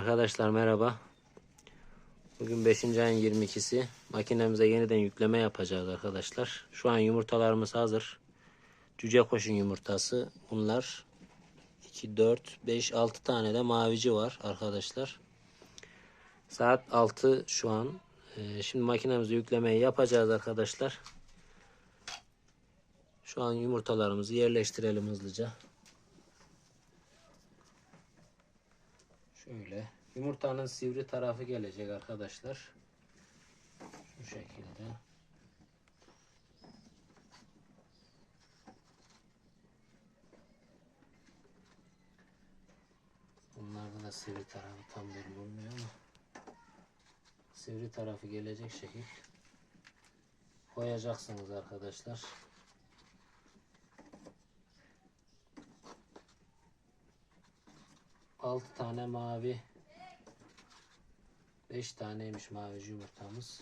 Arkadaşlar merhaba. Bugün 5. ayın 22'si. Makinemize yeniden yükleme yapacağız arkadaşlar. Şu an yumurtalarımız hazır. Cüce koşun yumurtası. Bunlar 2, 4, 5, 6 tane de mavici var arkadaşlar. Saat 6 şu an. Ee, Şimdi makinemize yüklemeyi yapacağız arkadaşlar. Şu an yumurtalarımızı yerleştirelim hızlıca. Şöyle. Yumurtanın sivri tarafı gelecek arkadaşlar. Şu şekilde. Bunlarda da sivri tarafı tam belli olmuyor ama sivri tarafı gelecek şekil koyacaksınız arkadaşlar. Altı tane mavi 5 taneymiş mavi yumurtamız.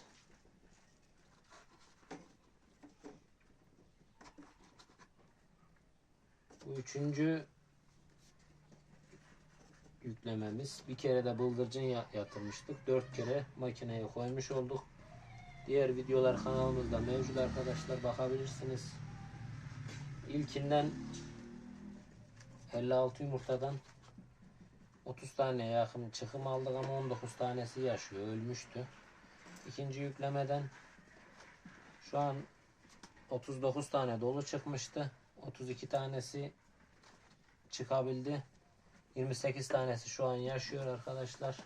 Bu üçüncü yüklememiz. Bir kere de bıldırcın ya- yatırmıştık. Dört kere makineye koymuş olduk. Diğer videolar kanalımızda mevcut arkadaşlar bakabilirsiniz. İlkinden 56 yumurtadan 30 tane yakın çıkım aldık ama 19 tanesi yaşıyor. Ölmüştü. İkinci yüklemeden şu an 39 tane dolu çıkmıştı. 32 tanesi çıkabildi. 28 tanesi şu an yaşıyor arkadaşlar.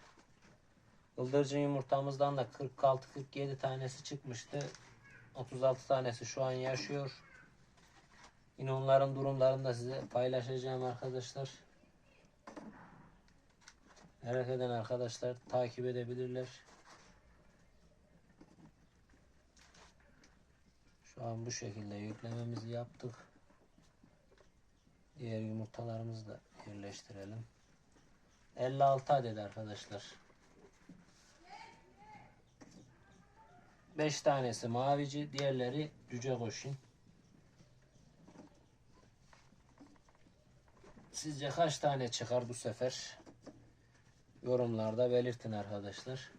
Bıldırcın yumurtamızdan da 46-47 tanesi çıkmıştı. 36 tanesi şu an yaşıyor. Yine onların durumlarını da size paylaşacağım arkadaşlar. Merak eden arkadaşlar takip edebilirler. Şu an bu şekilde yüklememizi yaptık. Diğer yumurtalarımızı da yerleştirelim. 56 adet arkadaşlar. 5 tanesi mavici, diğerleri cüce koşun. Sizce kaç tane çıkar bu sefer? Yorumlarda belirtin arkadaşlar.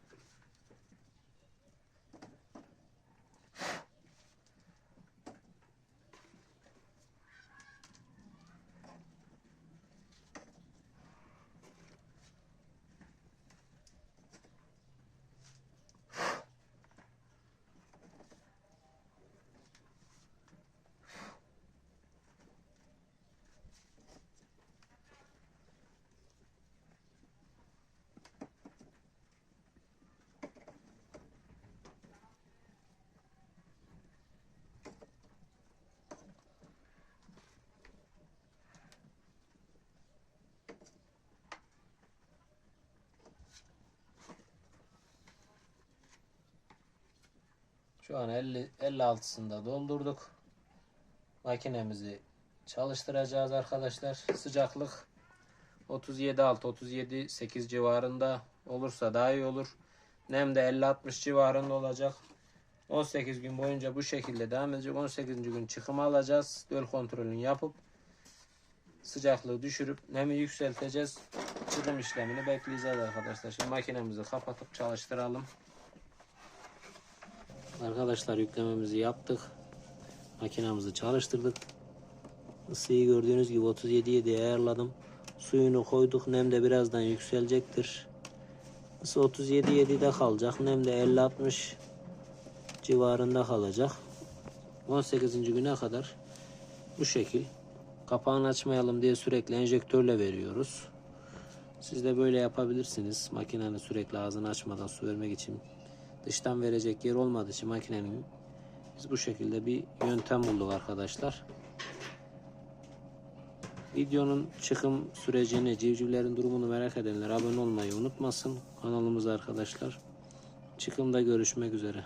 Şu an 50 56'sında doldurduk. Makinemizi çalıştıracağız arkadaşlar. Sıcaklık 37 6 37 8 civarında olursa daha iyi olur. Nem de 50 60 civarında olacak. 18 gün boyunca bu şekilde devam edecek. 18. gün çıkım alacağız. Döl kontrolünü yapıp sıcaklığı düşürüp nemi yükselteceğiz. Çıkım işlemini bekleyeceğiz arkadaşlar. Şimdi makinemizi kapatıp çalıştıralım. Arkadaşlar yüklememizi yaptık. Makinamızı çalıştırdık. Isıyı gördüğünüz gibi 37'ye diye ayarladım. Suyunu koyduk. Nem de birazdan yükselecektir. Isı 37.7'de kalacak. Nem de 50-60 civarında kalacak. 18. güne kadar bu şekil. Kapağını açmayalım diye sürekli enjektörle veriyoruz. Siz de böyle yapabilirsiniz. Makinenin sürekli ağzını açmadan su vermek için dıştan verecek yer olmadığı için makinenin biz bu şekilde bir yöntem bulduk arkadaşlar. Videonun çıkım sürecini, civcivlerin durumunu merak edenler abone olmayı unutmasın. Kanalımıza arkadaşlar. Çıkımda görüşmek üzere.